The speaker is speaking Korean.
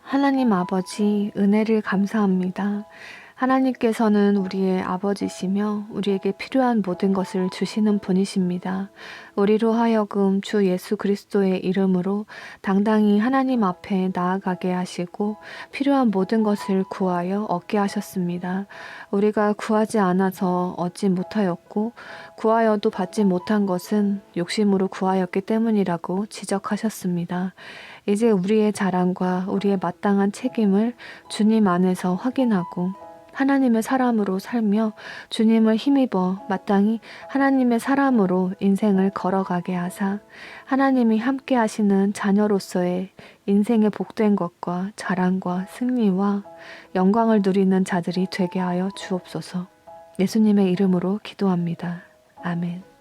하나님 아버지, 은혜를 감사합니다. 하나님께서는 우리의 아버지시며 우리에게 필요한 모든 것을 주시는 분이십니다. 우리로 하여금 주 예수 그리스도의 이름으로 당당히 하나님 앞에 나아가게 하시고 필요한 모든 것을 구하여 얻게 하셨습니다. 우리가 구하지 않아서 얻지 못하였고 구하여도 받지 못한 것은 욕심으로 구하였기 때문이라고 지적하셨습니다. 이제 우리의 자랑과 우리의 마땅한 책임을 주님 안에서 확인하고 하나님의 사람으로 살며 주님을 힘입어 마땅히 하나님의 사람으로 인생을 걸어가게 하사 하나님이 함께 하시는 자녀로서의 인생의 복된 것과 자랑과 승리와 영광을 누리는 자들이 되게 하여 주옵소서. 예수님의 이름으로 기도합니다. 아멘.